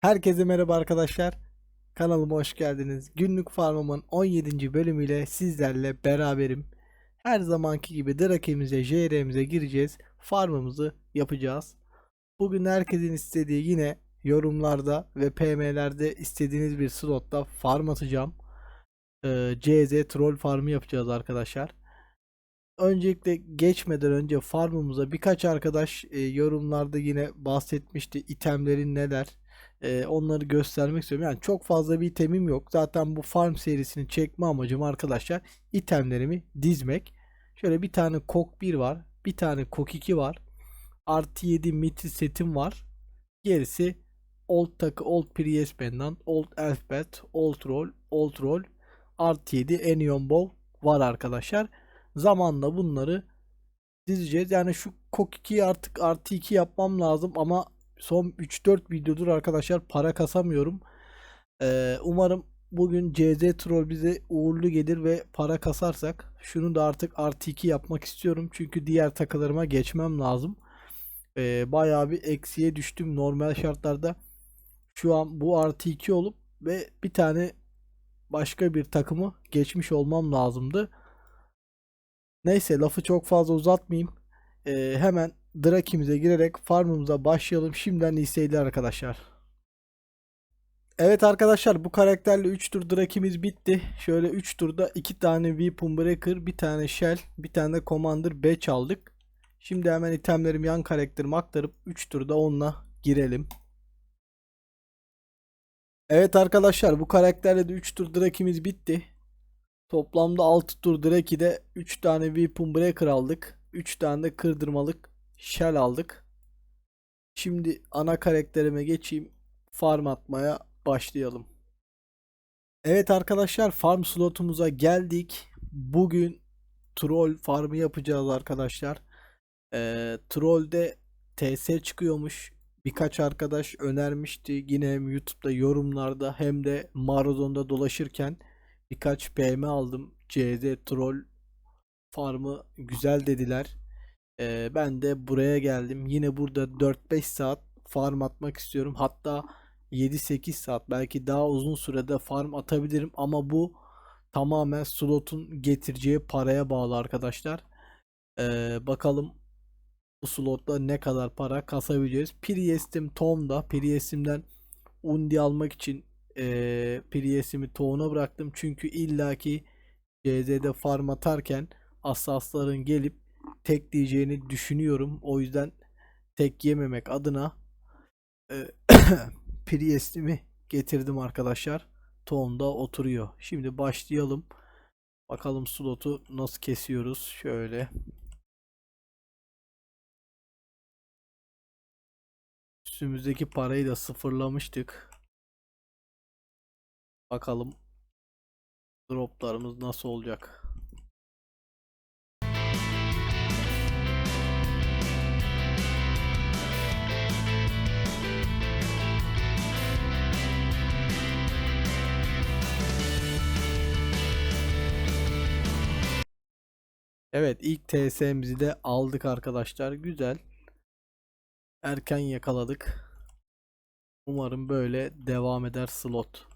Herkese merhaba arkadaşlar. Kanalıma hoş geldiniz. Günlük farmımın 17. bölümüyle sizlerle beraberim. Her zamanki gibi Drake'imize, JR'mize gireceğiz. Farmımızı yapacağız. Bugün herkesin istediği yine yorumlarda ve PM'lerde istediğiniz bir slotta farm atacağım. Ee, CZ troll farmı yapacağız arkadaşlar. Öncelikle geçmeden önce farmımıza birkaç arkadaş e, yorumlarda yine bahsetmişti itemlerin neler e, onları göstermek istiyorum. Yani çok fazla bir itemim yok. Zaten bu farm serisini çekme amacım arkadaşlar itemlerimi dizmek. Şöyle bir tane kok 1 var. Bir tane kok 2 var. Artı 7 mitri setim var. Gerisi Old takı Old Priest Pendant, Old Elfbet, Old Roll, Old Roll, Artı 7 Enion Bow var arkadaşlar. Zamanla bunları dizeceğiz. Yani şu kok 2'yi artık artı 2 yapmam lazım ama son 3-4 videodur arkadaşlar para kasamıyorum. Ee, umarım bugün CZ Troll bize uğurlu gelir ve para kasarsak şunu da artık artı 2 yapmak istiyorum. Çünkü diğer takılarıma geçmem lazım. Ee, bayağı bir eksiye düştüm normal şartlarda. Şu an bu artı 2 olup ve bir tane başka bir takımı geçmiş olmam lazımdı. Neyse lafı çok fazla uzatmayayım. Ee, hemen Draki'mize girerek farmımıza başlayalım. Şimdiden iyi arkadaşlar. Evet arkadaşlar bu karakterle 3 tur Draki'miz bitti. Şöyle 3 turda 2 tane Weapon Breaker, bir tane Shell, bir tane de Commander B çaldık. Şimdi hemen itemlerimi yan karakterime aktarıp 3 turda onunla girelim. Evet arkadaşlar bu karakterle de 3 tur Draki'miz bitti. Toplamda 6 tur Draki'de 3 tane Weapon Breaker aldık. 3 tane de kırdırmalık Shell aldık. Şimdi ana karakterime geçeyim. Farm atmaya başlayalım. Evet arkadaşlar farm slotumuza geldik. Bugün troll farmı yapacağız arkadaşlar. Ee, trollde TS çıkıyormuş. Birkaç arkadaş önermişti. Yine hem YouTube'da yorumlarda hem de Marazon'da dolaşırken birkaç PM aldım. CZ troll farmı güzel dediler. Ee, ben de buraya geldim. Yine burada 4-5 saat farm atmak istiyorum. Hatta 7-8 saat belki daha uzun sürede farm atabilirim ama bu tamamen slotun getireceği paraya bağlı arkadaşlar. Ee, bakalım bu slotta ne kadar para kasabileceğiz. Priest'im Tom'da. Priest'imden Undi almak için ee, Priest'imi Tom'a bıraktım. Çünkü illaki CZ'de farm atarken asasların gelip tek diyeceğini düşünüyorum. O yüzden tek yememek adına e, Priest'imi getirdim arkadaşlar. Tonda oturuyor. Şimdi başlayalım. Bakalım slotu nasıl kesiyoruz. Şöyle. Üstümüzdeki parayı da sıfırlamıştık. Bakalım droplarımız nasıl olacak. Evet ilk TS'mizi de aldık arkadaşlar. Güzel. Erken yakaladık. Umarım böyle devam eder slot.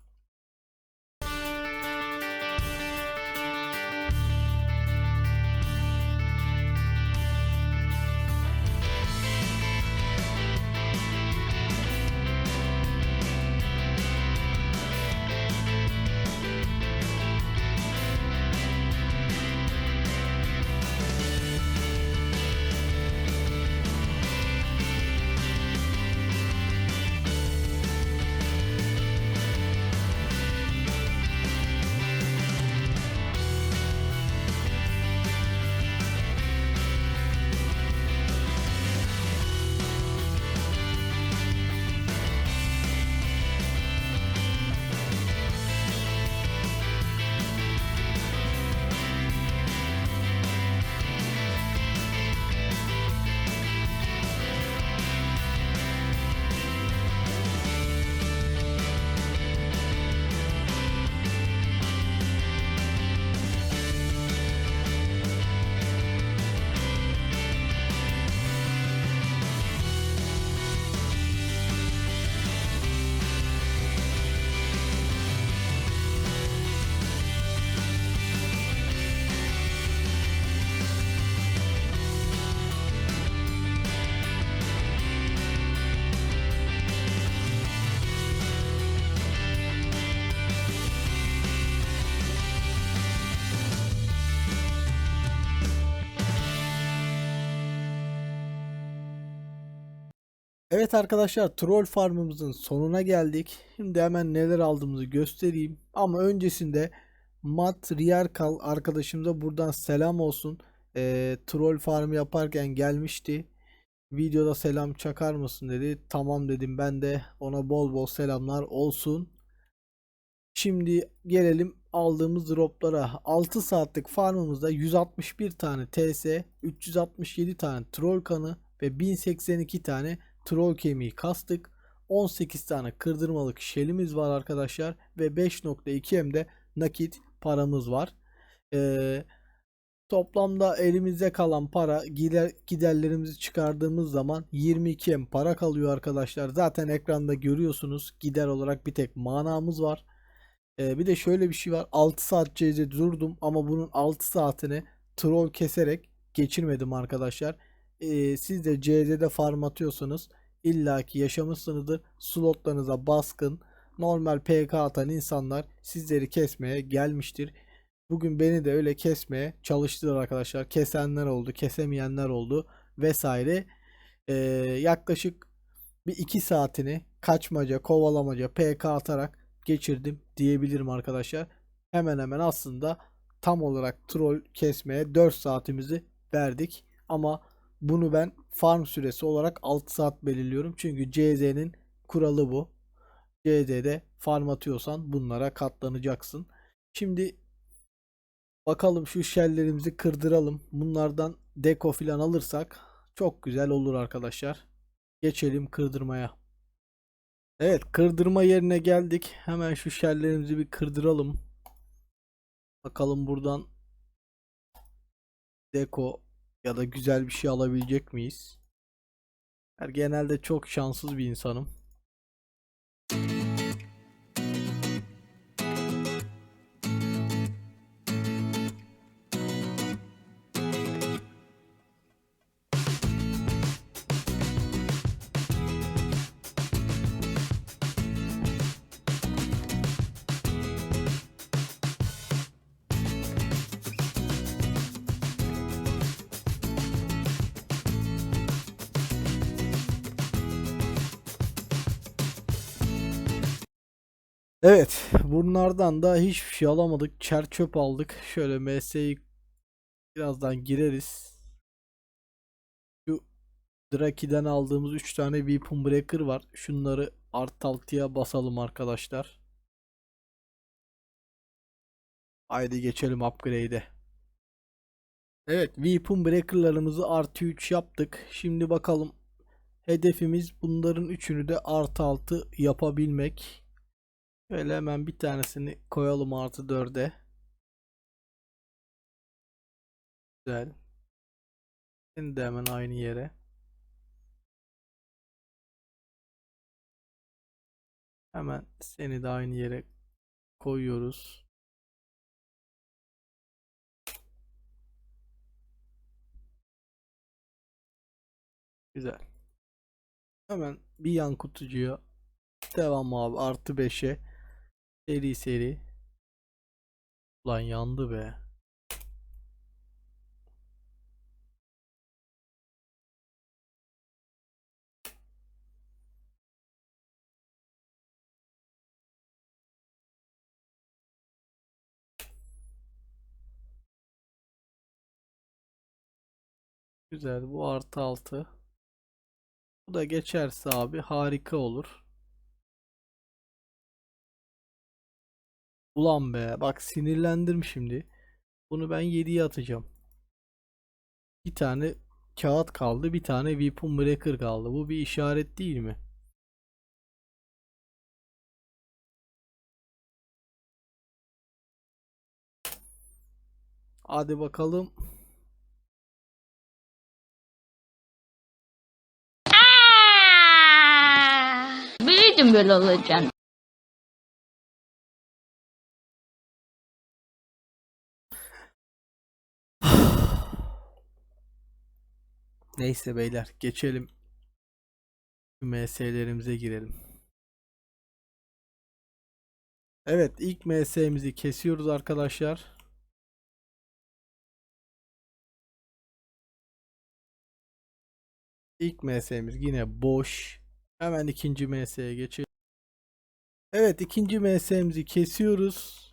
Evet arkadaşlar troll farmımızın sonuna geldik. Şimdi hemen neler aldığımızı göstereyim. Ama öncesinde Mat Riyarkal arkadaşımıza buradan selam olsun. Ee, troll farmı yaparken gelmişti. Videoda selam çakar mısın dedi. Tamam dedim ben de ona bol bol selamlar olsun. Şimdi gelelim aldığımız droplara. 6 saatlik farmımızda 161 tane TS, 367 tane troll kanı ve 1082 tane troll kemiği kastık. 18 tane kırdırmalık şelimiz var arkadaşlar ve 5.2M'de nakit paramız var. Ee, toplamda elimizde kalan para gider, giderlerimizi çıkardığımız zaman 22M para kalıyor arkadaşlar. Zaten ekranda görüyorsunuz gider olarak bir tek manamız var. Ee, bir de şöyle bir şey var. 6 saat CZ durdum ama bunun 6 saatini troll keserek geçirmedim arkadaşlar. Ee, siz de CZ'de farm atıyorsanız illaki yaşamışsınızdır. Slotlarınıza baskın, normal PK atan insanlar sizleri kesmeye gelmiştir. Bugün beni de öyle kesmeye çalıştılar arkadaşlar. Kesenler oldu, kesemeyenler oldu vesaire. Ee, yaklaşık bir 2 saatini kaçmaca, kovalamaca, PK atarak geçirdim diyebilirim arkadaşlar. Hemen hemen aslında tam olarak troll kesmeye 4 saatimizi verdik. Ama bunu ben farm süresi olarak 6 saat belirliyorum. Çünkü CZ'nin kuralı bu. CZ'de farm atıyorsan bunlara katlanacaksın. Şimdi bakalım şu shelllerimizi kırdıralım. Bunlardan deko filan alırsak çok güzel olur arkadaşlar. Geçelim kırdırmaya. Evet kırdırma yerine geldik. Hemen şu shelllerimizi bir kırdıralım. Bakalım buradan deko ya da güzel bir şey alabilecek miyiz? Ben genelde çok şanssız bir insanım. Evet, bunlardan da hiçbir şey alamadık. Çer çöp aldık. Şöyle MS'yi birazdan gireriz. Şu Draki'den aldığımız 3 tane Weapon Breaker var. Şunları art altıya basalım arkadaşlar. Haydi geçelim upgrade'e. Evet, Weapon Breaker'larımızı artı 3 yaptık. Şimdi bakalım. Hedefimiz bunların üçünü de artı 6 yapabilmek. Şöyle hemen bir tanesini koyalım artı 4'e. Güzel. Seni de hemen aynı yere. Hemen seni de aynı yere koyuyoruz. Güzel. Hemen bir yan kutucuya devam abi artı 5'e seri seri. Ulan yandı be. Güzel bu artı 6. Bu da geçerse abi harika olur. Ulan be bak sinirlendim şimdi. Bunu ben 7'ye atacağım. Bir tane kağıt kaldı. Bir tane Weapon Breaker kaldı. Bu bir işaret değil mi? Hadi bakalım. Biliyordum böyle olacağını. Neyse beyler geçelim. MS'lerimize girelim. Evet ilk MS'mizi kesiyoruz arkadaşlar. İlk MS'miz yine boş. Hemen ikinci MS'ye geçelim. Evet ikinci MS'mizi kesiyoruz.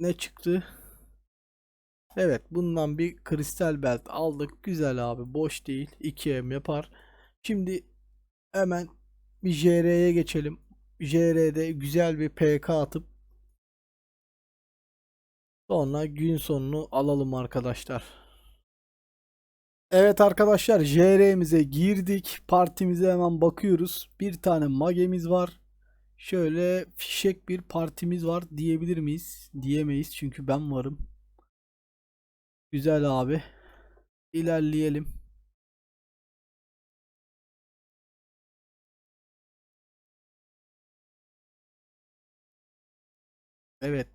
Ne çıktı? Evet bundan bir kristal belt aldık. Güzel abi boş değil. 2M yapar. Şimdi hemen bir JR'ye geçelim. JR'de güzel bir PK atıp sonra gün sonunu alalım arkadaşlar. Evet arkadaşlar JR'mize girdik. Partimize hemen bakıyoruz. Bir tane magemiz var. Şöyle fişek bir partimiz var diyebilir miyiz? Diyemeyiz çünkü ben varım. Güzel abi. İlerleyelim. Evet.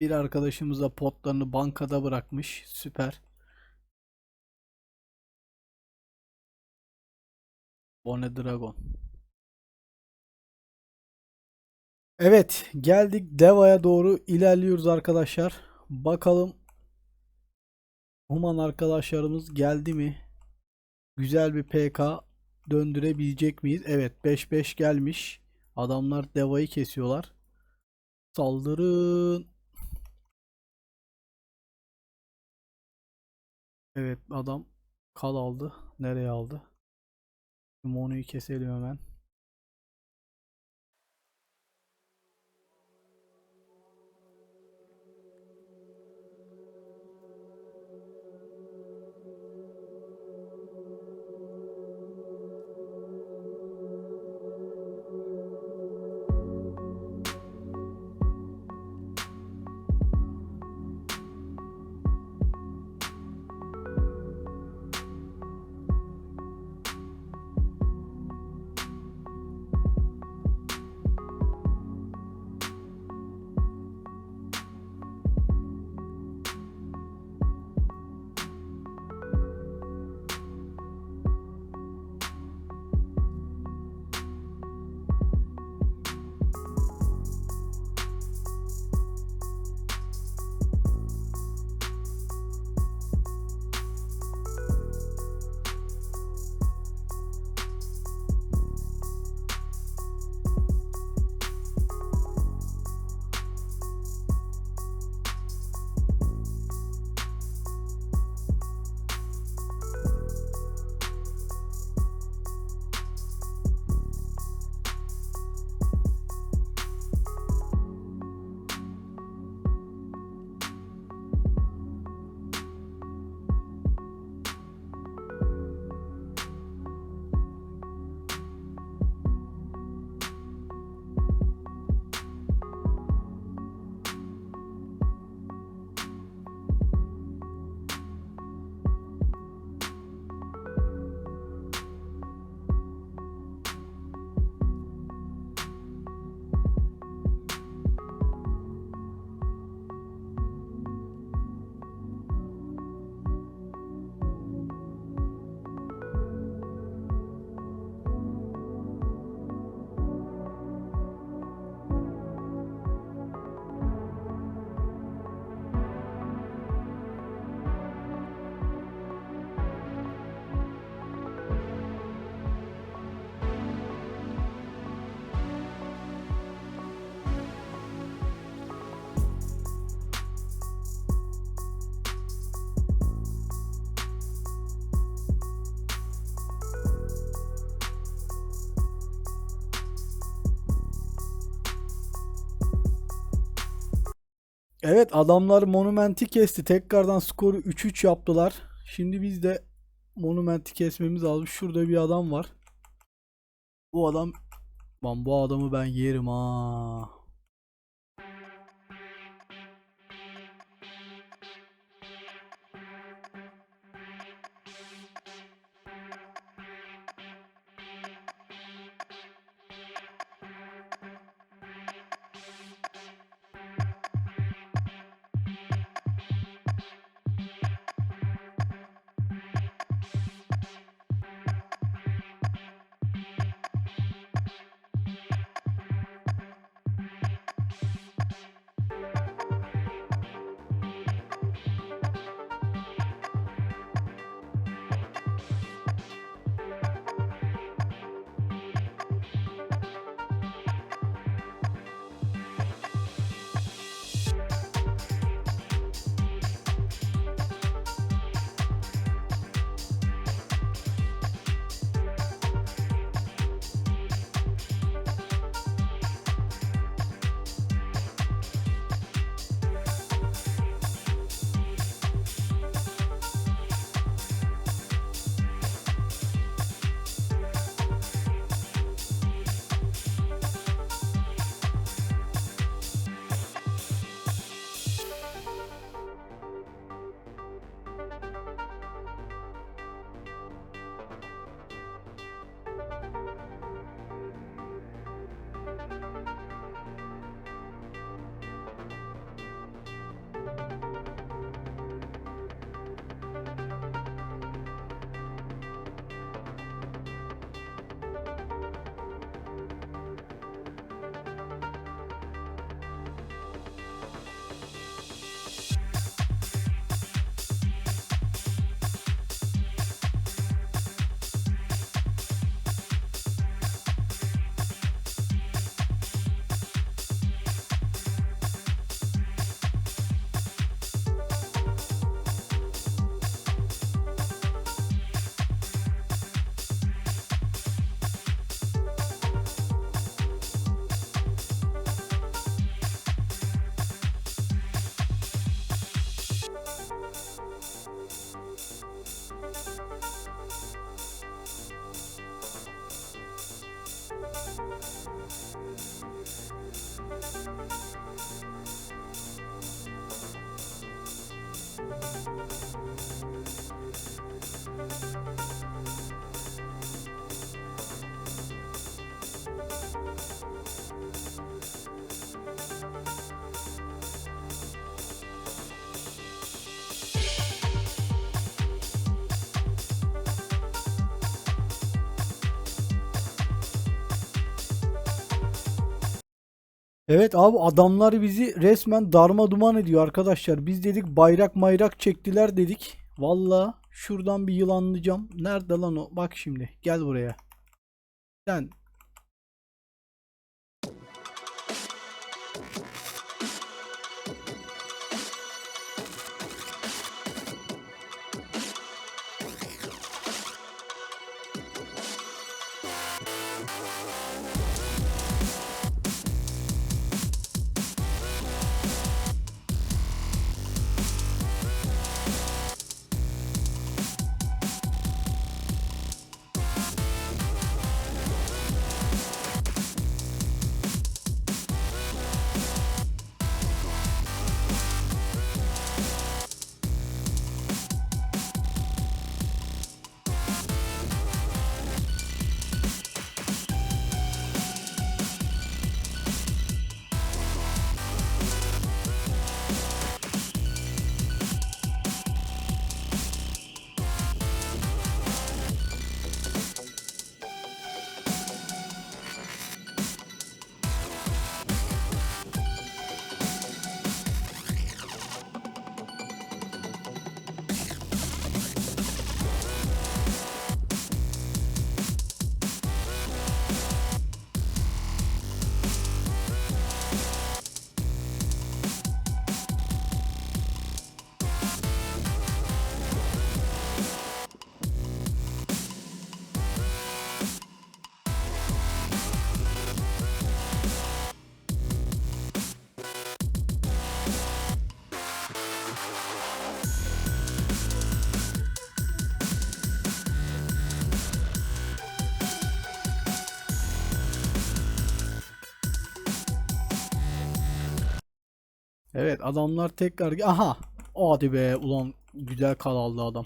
Bir arkadaşımız da potlarını bankada bırakmış. Süper. Bone Dragon. Evet, geldik Deva'ya doğru ilerliyoruz arkadaşlar. Bakalım Human arkadaşlarımız geldi mi? Güzel bir PK döndürebilecek miyiz? Evet, 5-5 gelmiş. Adamlar Deva'yı kesiyorlar. Saldırın. Evet, adam kal aldı. Nereye aldı? Mono'yu keselim hemen. Evet adamlar Monument'i kesti. Tekrardan skoru 3-3 yaptılar. Şimdi biz de Monument'i kesmemiz lazım. Şurada bir adam var. Bu adam Lan bu adamı ben yerim ha. Evet abi adamlar bizi resmen darma duman ediyor arkadaşlar. Biz dedik bayrak mayrak çektiler dedik. Valla şuradan bir yılanlayacağım. Nerede lan o? Bak şimdi gel buraya. Sen Evet adamlar tekrar aha hadi be ulan güzel kal aldı adam.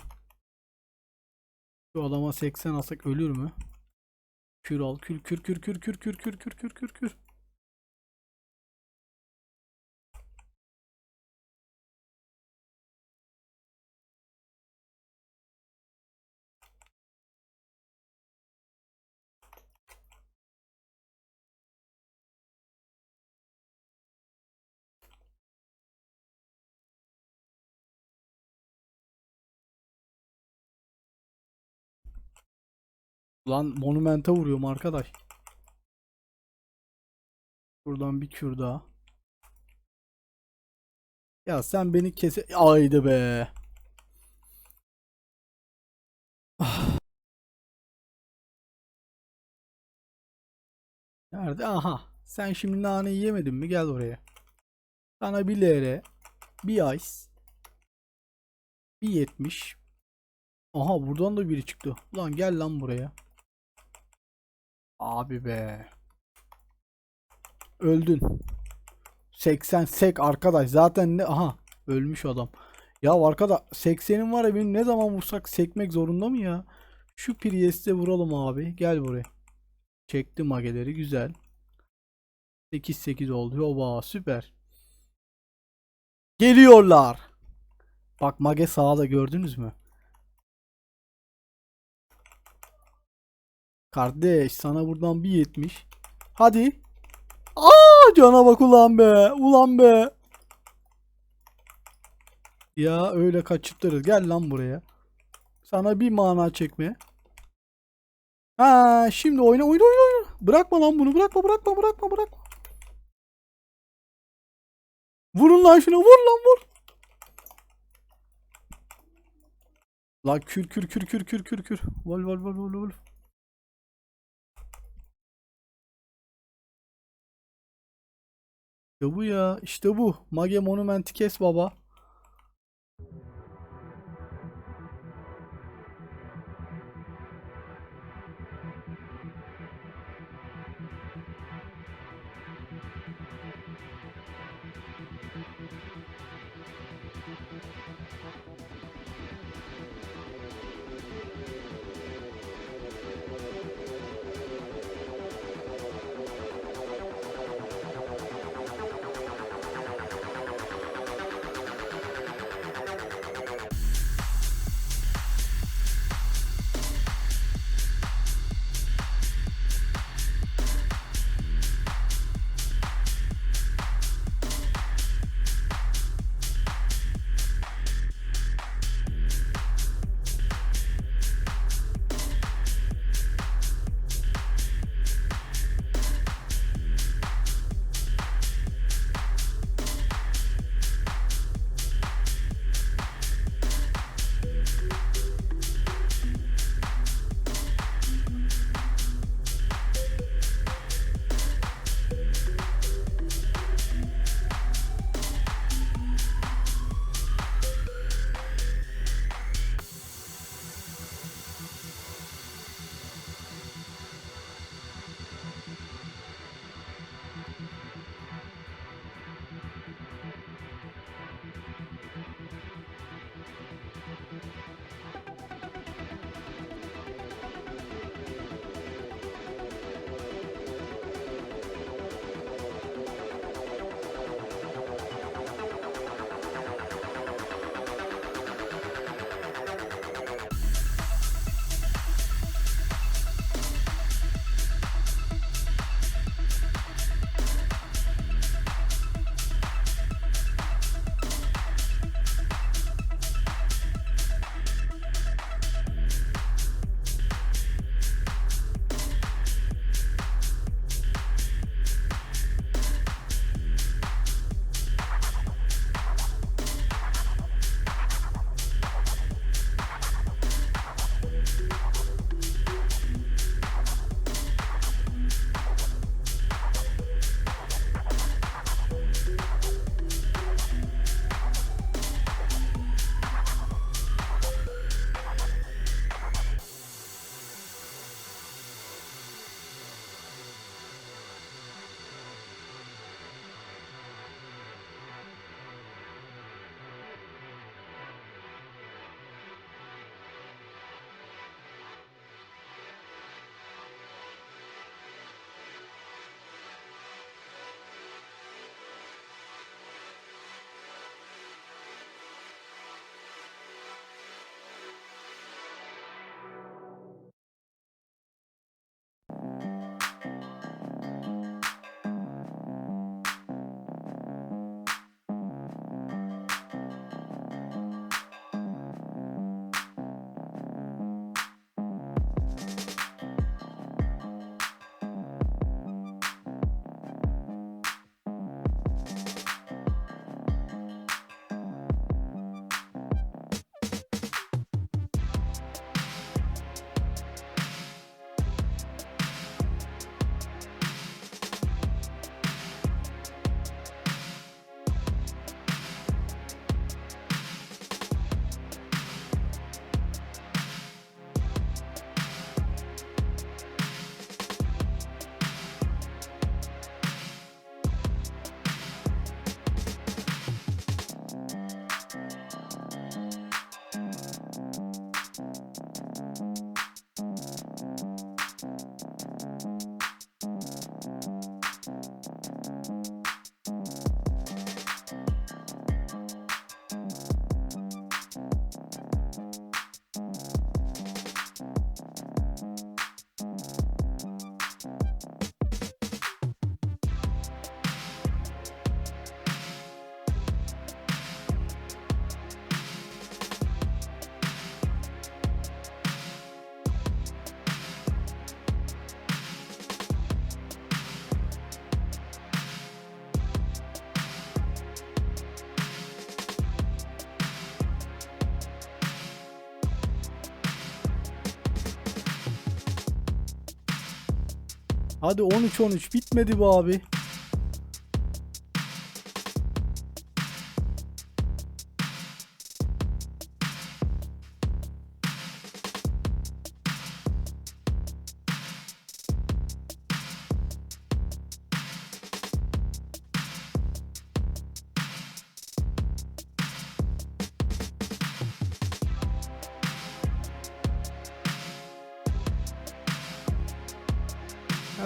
Şu adama 80 alsak ölür mü? Kür al kür kür kür kür kür kür kür kür kür kür kür. Lan monumente vuruyorum arkadaş. Buradan bir kür daha. Ya sen beni kese... Aydı be. Nerede? Aha. Sen şimdi nane yemedin mi? Gel oraya. Sana bir LR. Bir ice. Bir 70. Aha buradan da biri çıktı. Ulan gel lan buraya. Abi be. Öldün. 80 sek arkadaş. Zaten ne? Aha. Ölmüş adam. Ya arkada 80'in var ya benim ne zaman vursak sekmek zorunda mı ya? Şu Priest'e vuralım abi. Gel buraya. Çekti mageleri. Güzel. 8-8 oldu. Oba süper. Geliyorlar. Bak mage sağda gördünüz mü? Kardeş sana buradan bir 70. Hadi. Aa cana bak ulan be. Ulan be. Ya öyle kaçırtırız. Gel lan buraya. Sana bir mana çekme. Ha şimdi oyna oyna oyna oyna. Bırakma lan bunu. Bırakma bırakma bırakma bırakma. Vurun lan şuna. Vur lan vur. La kür kür kür kür kür kür kür. Vol vol vol vol vol. İşte bu ya. işte bu. Mage Monument'i kes baba. Hadi 13-13 bitmedi bu abi.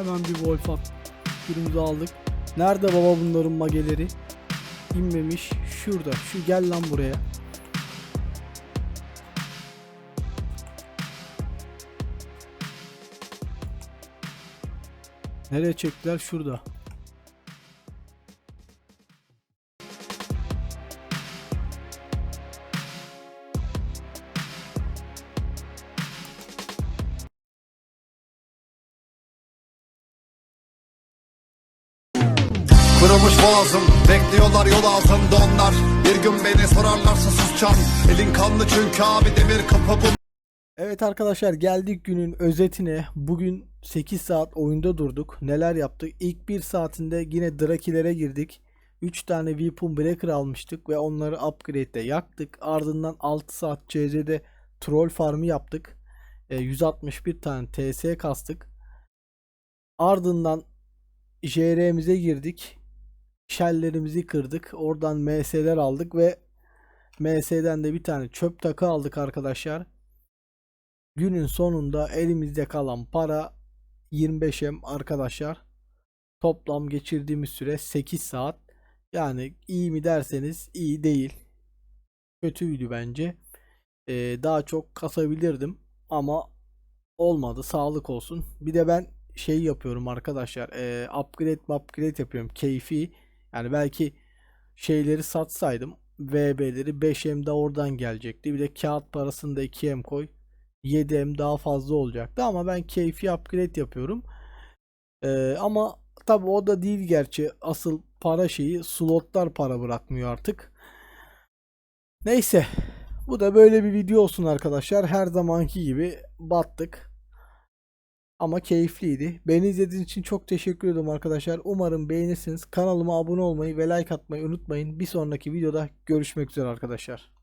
Hemen bir Wolf. Kırmızı aldık. Nerede baba bunların mageleri? İnmemiş. Şurada. Şu gel lan buraya. Nereye çektiler? Şurada. Kırılmış boğazım Bekliyorlar yol ağzında onlar Bir gün beni sorarlarsa susacağım Elin kanlı çünkü abi demir kapı bu Evet arkadaşlar geldik günün özetine. Bugün 8 saat oyunda durduk. Neler yaptık? İlk 1 saatinde yine Drakilere girdik. 3 tane Weapon Breaker almıştık ve onları upgrade'de yaktık. Ardından 6 saat CZ'de troll farmı yaptık. E, 161 tane TS kastık. Ardından JR'mize girdik. Shell'lerimizi kırdık. Oradan MS'ler aldık ve MS'den de bir tane çöp takı aldık arkadaşlar. Günün sonunda elimizde kalan para 25M arkadaşlar. Toplam geçirdiğimiz süre 8 saat. Yani iyi mi derseniz iyi değil. Kötüydü bence. Ee, daha çok kasabilirdim ama olmadı. Sağlık olsun. Bir de ben şey yapıyorum arkadaşlar. ee, upgrade upgrade yapıyorum. Keyfi. Yani belki şeyleri satsaydım VB'leri 5M de oradan gelecekti. Bir de kağıt parasını da 2M koy. 7M daha fazla olacaktı ama ben keyfi upgrade yapıyorum. Ee, ama tabi o da değil gerçi asıl para şeyi slotlar para bırakmıyor artık. Neyse bu da böyle bir video olsun arkadaşlar. Her zamanki gibi battık. Ama keyifliydi. Beni izlediğiniz için çok teşekkür ederim arkadaşlar. Umarım beğenirsiniz. Kanalıma abone olmayı ve like atmayı unutmayın. Bir sonraki videoda görüşmek üzere arkadaşlar.